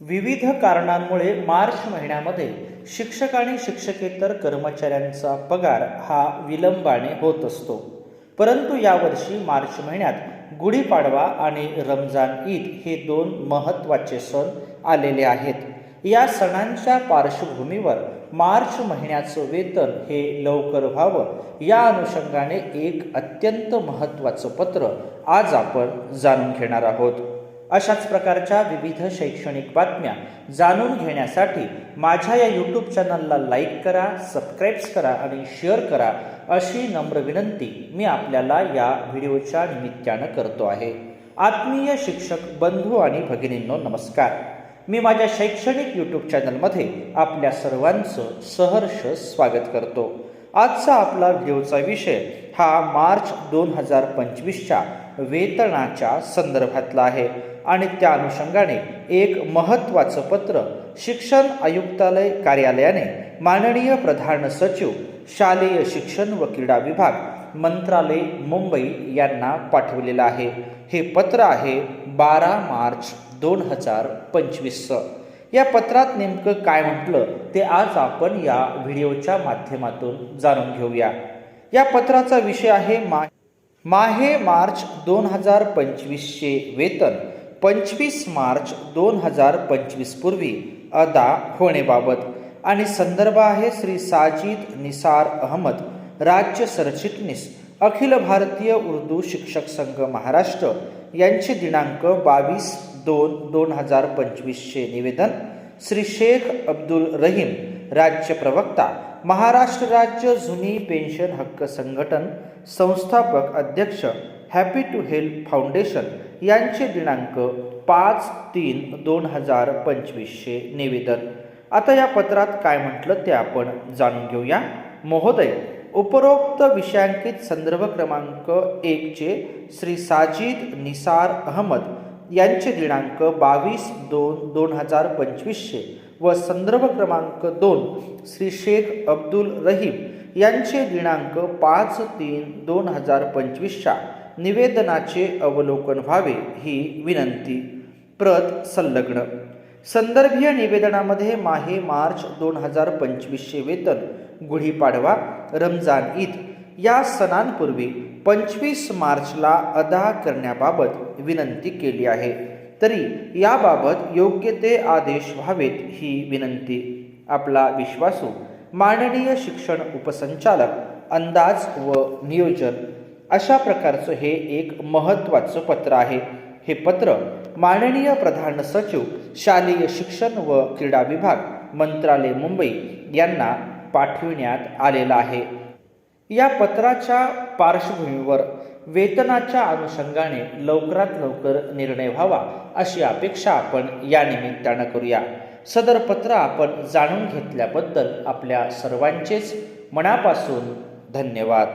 विविध कारणांमुळे मार्च महिन्यामध्ये शिक्षक आणि शिक्षकेतर कर्मचाऱ्यांचा पगार हा विलंबाने होत असतो. परंतु यावर्षी मार्च महिन्यात गुढीपाडवा आणि रमजान ईद हे दोन महत्त्वाचे सण आलेले आहेत. या सणांच्या पार्श्वभूमीवर मार्च महिन्याचं वेतन हे लवकर व्हावं या अनुषंगाने एक अत्यंत महत्त्वाचं पत्र आज आपण जाणून घेणार आहोत. अशाच प्रकारच्या विविध शैक्षणिक बातम्या जाणून घेण्यासाठी माझ्या या यूट्यूब चॅनलला लाईक करा सबस्क्राईब्स करा आणि शेअर करा अशी नम्र विनंती मी आपल्याला या व्हिडिओच्या निमित्तानं करतो आहे. आत्मीय शिक्षक बंधू आणि भगिनींनो नमस्कार. मी माझ्या शैक्षणिक यूट्यूब चॅनलमध्ये आपल्या सर्वांचं सहर्ष स्वागत करतो. आजचा आपला व्हिडिओचा विषय हा मार्च दोन हजार पंचवीसच्या वेतनाच्या संदर्भातला आहे. आणि त्या अनुषंगाने एक महत्त्वाचं पत्र शिक्षण आयुक्तालय कार्यालयाने माननीय प्रधान सचिव शालेय शिक्षण व क्रीडा विभाग मंत्रालय मुंबई यांना पाठवलेलं आहे. हे पत्र आहे बारा मार्च दोन हजार पंचवीसचं. या पत्रात नेमकं काय म्हटलं ते आज आपण या व्हिडिओच्या माध्यमातून जाणून घेऊया. या पत्राचा विषय आहे मा माहे मार्च दोन हजार पंचवीसचे वेतन पंचवीस मार्च दोन हजार पंचवीसपूर्वी अदा होणेबाबत. आणि संदर्भ आहे श्री साजिद निसार अहमद राज्य सरचिटणीस अखिल भारतीय उर्दू शिक्षक संघ महाराष्ट्र. यांचे दिनांक बावीस दोन दोन हजार पंचवीसचे निवेदन श्री शेख अब्दुल रहीम राज्य प्रवक्ता महाराष्ट्र राज्य जुनी पेन्शन हक्क संघटन संस्थापक अध्यक्ष हॅपी टू हेल्प फाउंडेशन यांचे दिनांक पाच तीन दोन हजार पंचवीसशे निवेदन. आता या पत्रात काय म्हटलं ते आपण जाणून घेऊया. महोदय उपरोक्त विषयांकित संदर्भ क्रमांक एकचे श्री साजिद निसार अहमद यांचे दिनांक बावीस दोन दोन हजार पंचवीसशे व संदर्भ क्रमांक दोन श्री शेख अब्दुल रहीम यांचे दिनांक पाच तीन दोन हजार पंचवीसच्या निवेदनाचे अवलोकन व्हावे ही विनंती. प्रत संलग्न. संदर्भीय निवेदनामध्ये माहे मार्च दोन हजार पंचवीसचे वेतन गुढीपाडवा रमजान ईद या सणांपूर्वी पंचवीस मार्चला अदा करण्याबाबत विनंती केली आहे. तरी याबाबत योग्य ते आदेश व्हावेत ही विनंती. आपला विश्वासू माननीय शिक्षण उपसंचालक अंदाज व नियोजन अशा प्रकारचं हे एक महत्त्वाचं पत्र आहे. हे पत्र माननीय प्रधान सचिव शालेय शिक्षण व क्रीडा विभाग मंत्रालय मुंबई यांना पाठविण्यात आलेलं आहे. या पत्राच्या पार्श्वभूमीवर वेतनाच्या अनुषंगाने लवकरात लवकर निर्णय व्हावा अशी अपेक्षा आपण या निमित्तानं करूया. सदर पत्र आपण जाणून घेतल्याबद्दल आपल्या सर्वांचेच मनापासून धन्यवाद.